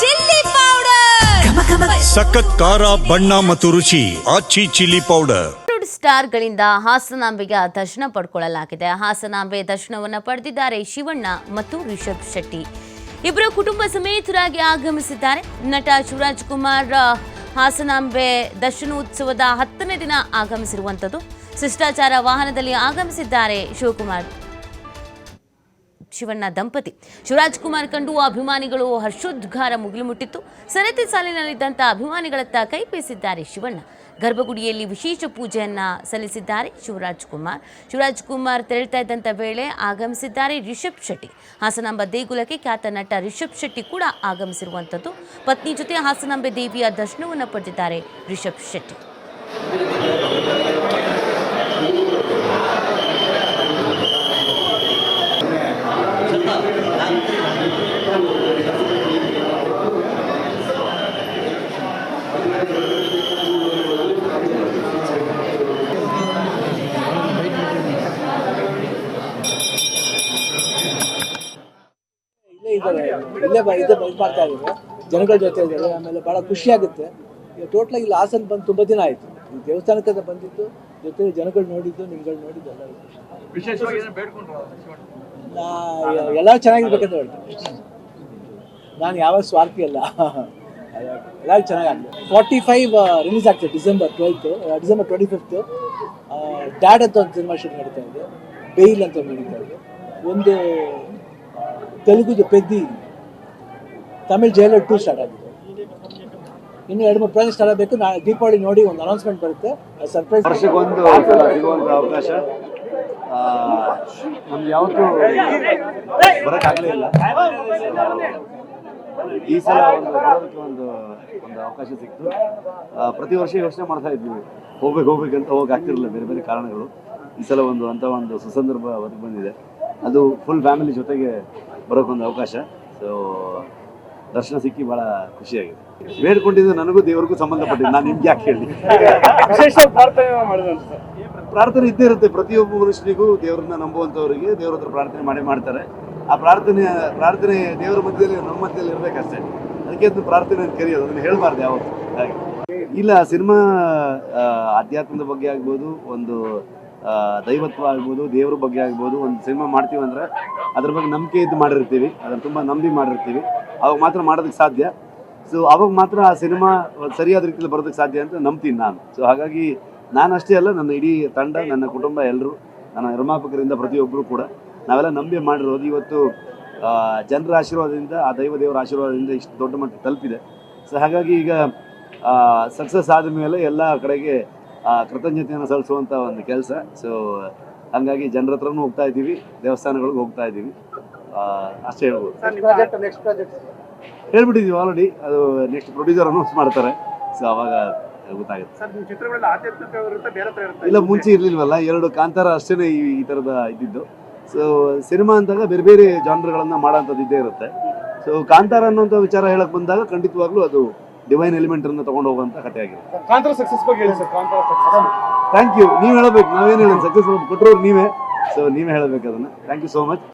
Chilli powder. ಸಖತ್ ಖಾರ ಬಣ್ಣ ಮತ್ತು ರುಚಿ ಆಚಿ ಚಿಲ್ಲಿ ಪೌಡರ್. ಸ್ಟಾರ್ಗಳಿಂದ ಹಾಸನಾಂಬೆಗೆ ದರ್ಶನ ಪಡ್ಕೊಳ್ಳಲಾಗಿದೆ. ಹಾಸನಾಂಬೆ ದರ್ಶನವನ್ನ ಪಡೆದಿದ್ದಾರೆ ಶಿವಣ್ಣ ಮತ್ತು ರಿಷಬ್ ಶೆಟ್ಟಿ. ಇಬ್ಬರು ಕುಟುಂಬ ಸಮೇತರಾಗಿ ಆಗಮಿಸಿದ್ದಾರೆ. ನಟ ಶಿವರಾಜ್ ಕುಮಾರ್ ಹಾಸನಾಂಬೆ ದರ್ಶನೋತ್ಸವದ ಹತ್ತನೇ ದಿನ ಆಗಮಿಸಿರುವಂಥದ್ದು. ಶಿಷ್ಟಾಚಾರ ವಾಹನದಲ್ಲಿ ಆಗಮಿಸಿದ್ದಾರೆ ಶಿವಕುಮಾರ್. ಶಿವಣ್ಣ ದಂಪತಿ. ಶಿವರಾಜ್ ಕುಮಾರ್ ಕಂಡು ಅಭಿಮಾನಿಗಳು ಹರ್ಷೋದ್ಗಾರ ಮುಗಿಲು ಮುಟ್ಟಿತ್ತು ಸರತಿ ಸಾಲಿನಲ್ಲಿದ್ದಂಥ ಅಭಿಮಾನಿಗಳತ್ತ ಕೈ ಬೀಸಿದ್ದಾರೆ ಶಿವಣ್ಣ. ಗರ್ಭಗುಡಿಯಲ್ಲಿ ವಿಶೇಷ ಪೂಜೆಯನ್ನ ಸಲ್ಲಿಸಿದ್ದಾರೆ ಶಿವರಾಜ್ ಕುಮಾರ್. ಶಿವರಾಜ್ ಕುಮಾರ್ ತೆರಳ್ತಾ ಇದ್ದಂಥ ವೇಳೆ ಆಗಮಿಸಿದ್ದಾರೆ ರಿಷಬ್ ಶೆಟ್ಟಿ. ಹಾಸನಾಂಬ ದೇಗುಲಕ್ಕೆ ಖ್ಯಾತ ನಟ ರಿಷಬ್ ಶೆಟ್ಟಿ ಕೂಡ ಆಗಮಿಸಿರುವಂಥದ್ದು ಪತ್ನಿ ಜೊತೆ ಹಾಸನಾಂಬೆ ದೇವಿಯ ದರ್ಶನವನ್ನು ಪಡೆದಿದ್ದಾರೆ ರಿಷಬ್ ಶೆಟ್ಟಿ. ಇಲ್ಲೇ ಇದೇ ಮಾಡ್ತಾ ಇದ್ದಾರೆ. ಜನಗಳ ಜೊತೆ ಇದ್ದಾರೆ. ಆಮೇಲೆ ಬಹಳ ಖುಷಿಯಾಗುತ್ತೆ. ಈಗ ಟೋಟಲ್ ಇಲ್ಲಿ ಹಾಸನ ಬಂದು ತುಂಬಾ ದಿನ ಆಯ್ತು. ಈ ದೇವಸ್ಥಾನಕ್ಕೆ ಬಂದಿದ್ದು ಜೊತೆ ಜನಗಳು ನೋಡಿದ್ದು ನಿಮ್ಗಳು ನೋಡಿದ್ದು ಎಲ್ಲರೂ ನಾ ಎಲ್ಲ ಚೆನ್ನಾಗಿರ್ಬೇಕಂತ ಹೇಳ್ತೀನಿ. ನಾನು ಯಾವ ಸ್ವಾರ್ಥಿ ಅಲ್ಲ. ಎಲ್ಲ ಚೆನ್ನಾಗಾಗ್ತದೆ ಫಾರ್ಟಿ ಫೈವ್ ರಿಲೀಸ್ ಆಗ್ತದೆ December twelfth December twenty fifth dad ಅಂತ ಒಂದು ಸಿನಿಮಾ ಶೂಟ್ ನಡೀತಾ ಇದೆ. ಬೇಲ್ ಅಂತ ಒಂದು ನಡೀತಾ ಇದೆ. ಒಂದು ತೆಲುಗುದು Peddi Tamil Jailer two start ಆಗಿದೆ. ಇನ್ನು ಎರಡು ಮೂರು ಪ್ರಾಜೆಕ್ಟ್ ಸ್ಟಾರ್ಟ್ ಆಗಬೇಕು. ನಾ, ದೀಪಾವಳಿ ನೋಡಿ ಒಂದು ಅನೌನ್ಸ್ಮೆಂಟ್ ಬರುತ್ತೆ. ಸರ್ಪ್ರೈಸ್ ವರ್ಷಕ್ಕೊಂದು ಅವಕಾಶ. ಯಾವತ್ತೂ ಬರೋಕ್ಕಾಗಲೇ ಇಲ್ಲ. ಈ ಸಲ ಒಂದು ಬರೋದಕ್ಕೆ ಒಂದು ಒಂದು ಅವಕಾಶ ಸಿಕ್ತು ಪ್ರತಿ ವರ್ಷ ಯೋಚನೆ ಮಾಡ್ತಾ ಇದ್ವಿ. ಹೋಗ್ಬೇಕು ಹೋಗ್ಬೇಕಂತ ಹೋಗಕ್ಕೆ ಆಗ್ತಿರಲಿಲ್ಲ. ಬೇರೆ ಬೇರೆ ಕಾರಣಗಳು. ಈ ಸಲ ಒಂದು ಅಂತ ಒಂದು ಸುಸಂದರ್ಭ ಒದಗಿ ಬಂದಿದೆ. ಅದು ಫುಲ್ ಫ್ಯಾಮಿಲಿ ಜೊತೆಗೆ ಬರೋಕ್ಕೊಂದು ಅವಕಾಶ. ಸೊ ದರ್ಶನ ಸಿಕ್ಕಿ ಬಹಳ ಖುಷಿಯಾಗಿದೆ. ಬೇಡ್ಕೊಂಡಿದ್ದು ನನಗೂ ದೇವರಿಗೂ ಸಂಬಂಧಪಟ್ಟಿದ್ದು. ನಾನು ನಿಮ್ಗೆ ಯಾಕೆ ಹೇಳಿ? ಪ್ರಾರ್ಥನೆ ಇದ್ದೇ ಇರುತ್ತೆ. ಪ್ರತಿಯೊಬ್ಬ ಮನುಷ್ಯನಿಗೂ ದೇವರನ್ನ ನಂಬುವಂಥವರಿಗೆ ದೇವ್ರ ಹತ್ರ ಪ್ರಾರ್ಥನೆ ಮಾಡಿ ಮಾಡ್ತಾರೆ. ಆ ಪ್ರಾರ್ಥನೆ ಪ್ರಾರ್ಥನೆ ದೇವರ ಮಧ್ಯದಲ್ಲಿ, ನಮ್ಮ ಮಧ್ಯದಲ್ಲಿ ಇರಬೇಕಷ್ಟೇ. ಅದಕ್ಕೆ ಅದನ್ನು ಪ್ರಾರ್ಥನೆ ಅಂತ ಕರೆಯೋದು. ಅದನ್ನು ಹೇಳಬಾರ್ದು ಯಾವತ್ತು. ಹಾಗೆ. ಇಲ್ಲ, ಸಿನಿಮಾ ಆಧ್ಯಾತ್ಮದ ಬಗ್ಗೆ ಆಗ್ಬೋದು, ಒಂದು ದೈವತ್ವ ಆಗ್ಬೋದು, ದೇವ್ರ ಬಗ್ಗೆ ಆಗ್ಬೋದು, ಒಂದು ಸಿನಿಮಾ ಮಾಡ್ತೀವಿ ಅಂದ್ರೆ ಅದ್ರ ಬಗ್ಗೆ ನಂಬಿಕೆ ಇದ್ದು ಮಾಡಿರ್ತೀವಿ. ಅದನ್ನು ತುಂಬ ನಂಬಿ ಮಾಡಿರ್ತೀವಿ. ಅವಾಗ ಮಾತ್ರ ಮಾಡೋದಕ್ಕೆ ಸಾಧ್ಯ. ಸೊ ಅವಾಗ ಮಾತ್ರ ಆ ಸಿನಿಮಾ ಸರಿಯಾದ ರೀತಿಯಲ್ಲಿ ಬರೋದಕ್ಕೆ ಸಾಧ್ಯ ಅಂತ ನಂಬ್ತೀನಿ ನಾನು. ಸೊ ಹಾಗಾಗಿ ನಾನು ಅಷ್ಟೇ ಅಲ್ಲ, ನನ್ನ ಇಡೀ ತಂಡ, ನನ್ನ ಕುಟುಂಬ ಎಲ್ಲರೂ, ನನ್ನ ನಿರ್ಮಾಪಕರಿಂದ ಪ್ರತಿಯೊಬ್ಬರು ಕೂಡ ನಾವೆಲ್ಲ ನಂಬಿ ಮಾಡಿರೋದು. ಇವತ್ತು ಆ, ಜನರ ಆಶೀರ್ವಾದದಿಂದ ಆ ದೈವ ದೇವರ ಆಶೀರ್ವಾದದಿಂದ ಇಷ್ಟು ದೊಡ್ಡ ಮಟ್ಟ ತಲುಪಿದೆ. ಸೊ ಹಾಗಾಗಿ ಈಗ ಸಕ್ಸಸ್ ಆದ ಮೇಲೆ ಎಲ್ಲ ಕಡೆಗೆ ಆ, ಕೃತಜ್ಞತೆಯನ್ನು ಸಲ್ಲಿಸುವಂಥ ಒಂದು ಕೆಲಸ. ಸೊ ಹಾಗಾಗಿ ಜನರ ಹತ್ರನೂ ಹೋಗ್ತಾ ಇದ್ದೀವಿ ದೇವಸ್ಥಾನಗಳಿಗೆ ಹೋಗ್ತಾ ಇದ್ದೀವಿ. ಆ, ಅಷ್ಟೇ ಹೇಳ್ಬೋದು. ಹೇಳ್ಬಿಟ್ಟಿದ್ದೀವಿ ಆಲ್ರೆಡಿ ಅದು ನೆಕ್ಸ್ಟ್ ಪ್ರೊಡ್ಯೂಸರ್ ಅನೌನ್ಸ್ ಮಾಡ್ತಾರೆ. ಸೊ ಅವಾಗ ಗೊತ್ತಾಗುತ್ತೆ. ಇಲ್ಲ ಮುಂಚೆ ಇರಲಿಲ್ವಲ್ಲ? ಎರಡು ಕಾಂತಾರ ಅಷ್ಟೇ ಈ ಈ ಥರದ ಇದ್ದಿದ್ದು. ಸೊ ಸಿನಿಮಾ ಅಂದಾಗ ಬೇರೆ ಬೇರೆ ಜಾನ್ರ್ಗಳನ್ನು ಮಾಡೋಂಥದ್ದು ಇದ್ದೇ ಇರುತ್ತೆ. ಸೊ ಕಾಂತಾರ ಅನ್ನೋಂಥ ವಿಚಾರ ಹೇಳಕ್ ಬಂದಾಗ ಖಂಡಿತವಾಗ್ಲೂ ಅದು ಡಿವೈನ್ ಎಲಿಮೆಂಟ್ ಅನ್ನು ತಗೊಂಡು ಹೋಗುವಂತ ಕಥೆ ಆಗಿದೆ. ಕಾಂತಾರ ಸಕ್ಸಸ್ ಬಗ್ಗೆ ಹೇಳಿ sir Kantara success thank you ನೀವು ಹೇಳಬೇಕು. ನಾವೇನು ಹೇಳೋದು? ಸಕ್ಸಸ್ ಕೊಟ್ಟರು ನೀವೇ. ಸೊ ನೀವೇ ಹೇಳಬೇಕು ಅದನ್ನ. Thank you so much